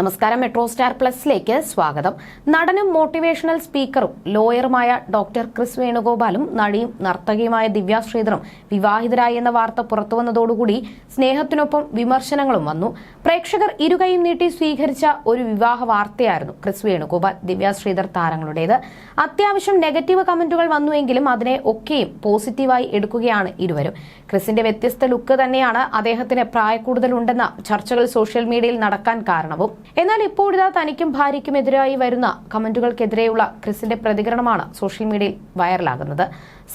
നമസ്കാരം metro star പ്ലസിലേക്ക് സ്വാഗതം. നടനും മോട്ടിവേഷണൽ സ്പീക്കറും ലോയറുമായ ഡോക്ടർ ക്രിസ് വേണുഗോപാലും നടിയും നർത്തകിയുമായ ദിവ്യ ശ്രീധറും വിവാഹിതരായി എന്ന വാർത്ത പുറത്തുവന്നതോടുകൂടി സ്നേഹത്തിനൊപ്പം വിമർശനങ്ങളും വന്നു. പ്രേക്ഷകർ ഇരുകൈയും നീട്ടി സ്വീകരിച്ച ഒരു വിവാഹ വാർത്തയായിരുന്നു ക്രിസ് വേണുഗോപാൽ ദിവ്യ ശ്രീധർ താരങ്ങളുടേത്. അത്യാവശ്യം നെഗറ്റീവ് കമന്റുകൾ വന്നുവെങ്കിലും അതിനെ ഒക്കെയും പോസിറ്റീവായി എടുക്കുകയാണ് ഇരുവരും. ക്രിസിന്റെ വ്യത്യസ്ത ലുക്ക് തന്നെയാണ് അദ്ദേഹത്തിന് പ്രായക്കൂടുതലുണ്ടെന്ന ചർച്ചകൾ സോഷ്യൽ മീഡിയയിൽ നടക്കാൻ കാരണവും. എന്നാൽ ഇപ്പോഴിതാ തനിക്കും ഭാര്യയ്ക്കും എതിരായി വരുന്ന കമന്റുകൾക്കെതിരെയുള്ള ക്രിസിന്റെ പ്രതികരണമാണ് സോഷ്യൽ മീഡിയയിൽ വൈറലാകുന്നത്.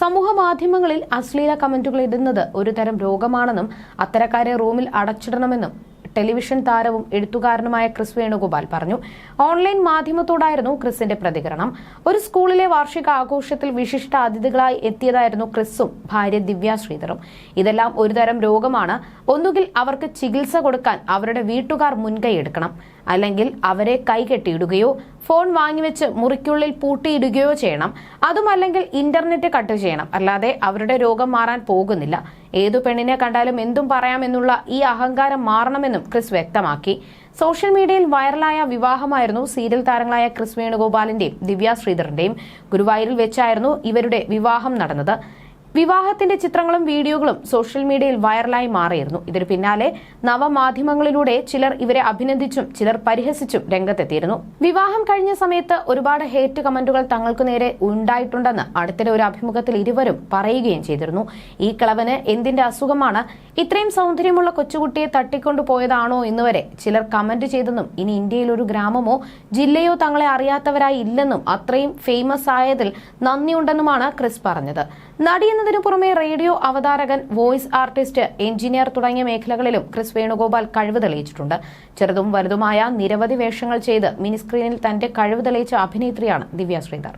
സമൂഹ മാധ്യമങ്ങളിൽ അശ്ലീല കമന്റുകൾ ഇടുന്നത് ഒരുതരം രോഗമാണെന്നും അത്തരക്കാരെ റൂമിൽ അടച്ചിടണമെന്നും ടെലിവിഷൻ താരവും എഴുത്തുകാരനുമായ ക്രിസ് വേണുഗോപാൽ പറഞ്ഞു. ഓൺലൈൻ മാധ്യമത്തോടായിരുന്നു ക്രിസിന്റെ പ്രതികരണം. ഒരു സ്കൂളിലെ വാർഷിക ആഘോഷത്തിൽ വിശിഷ്ട അതിഥികളായി എത്തിയതായിരുന്നു ക്രിസും ഭാര്യ ദിവ്യ ശ്രീധറും. ഇതെല്ലാം ഒരുതരം രോഗമാണ്. ഒന്നുകിൽ അവർക്ക് ചികിത്സ കൊടുക്കാൻ അവരുടെ വീട്ടുകാർ മുൻകൈ എടുക്കണം. അല്ലെങ്കിൽ അവരെ കൈകെട്ടിയിടുകയോ ഫോൺ വാങ്ങിവെച്ച് മുറിക്കുള്ളിൽ പൂട്ടിയിടുകയോ ചെയ്യണം. അതുമല്ലെങ്കിൽ ഇന്റർനെറ്റ് കട്ട് ചെയ്യണം. അല്ലാതെ അവരുടെ രോഗം മാറാൻ പോകുന്നില്ല. ഏതു പെണ്ണിനെ കണ്ടാലും എന്തും പറയാമെന്നുള്ള ഈ അഹങ്കാരം മാറണമെന്നും ക്രിസ് വ്യക്തമാക്കി. സോഷ്യൽ മീഡിയയിൽ വൈറലായ വിവാഹമായിരുന്നു സീരിയൽ താരങ്ങളായ ക്രിസ് വേണുഗോപാലിന്റെയും ദിവ്യ ശ്രീധറിന്റെയും. ഗുരുവായൂരിൽ വെച്ചായിരുന്നു ഇവരുടെ വിവാഹം നടന്നത്. വിവാഹത്തിന്റെ ചിത്രങ്ങളും വീഡിയോകളും സോഷ്യൽ മീഡിയയിൽ വൈറലായി മാറിയിരുന്നു. ഇതിനു പിന്നാലെ നവമാധ്യമങ്ങളിലൂടെ ചിലർ ഇവരെ അഭിനന്ദിച്ചും ചിലർ പരിഹസിച്ചും രംഗത്തെത്തിയിരുന്നു. വിവാഹം കഴിഞ്ഞ സമയത്ത് ഒരുപാട് ഹേറ്റ് കമന്റുകൾ തങ്ങൾക്ക് നേരെ ഉണ്ടായിട്ടുണ്ടെന്ന് അടുത്തിടെ ഒരു അഭിമുഖത്തിൽ ഇരുവരും പറയുകയും ചെയ്തിരുന്നു. ഈ കിളവന് എന്തിന്റെ അസുഖമാണ്? ഇത്രയും സൗന്ദര്യമുള്ള കൊച്ചുകുട്ടിയെ തട്ടിക്കൊണ്ടു പോയതാണോ എന്നുവരെ ചിലർ കമന്റ് ചെയ്തെന്നും ഇനി ഇന്ത്യയിൽ ഒരു ഗ്രാമമോ ജില്ലയോ തങ്ങളെ അറിയാത്തവരായി ഇല്ലെന്നും അത്രയും ഫേമസ് ആയതിൽ നന്ദിയുണ്ടെന്നുമാണ് ക്രിസ് പറഞ്ഞത്. നടി എന്നതിനു പുറമെ റേഡിയോ അവതാരകൻ വോയിസ് ആർട്ടിസ്റ്റ് എഞ്ചിനീയർ തുടങ്ങിയ മേഖലകളിലും ക്രിസ് വേണുഗോപാൽ കഴിവ് തെളിയിച്ചിട്ടുണ്ട്. ചെറുതും വലുതുമായ നിരവധി വേഷങ്ങൾ ചെയ്ത് മിനിസ്ക്രീനിൽ തന്റെ കഴിവ് തെളിയിച്ച അഭിനേത്രിയാണ് ദിവ്യ ശ്രീധർ.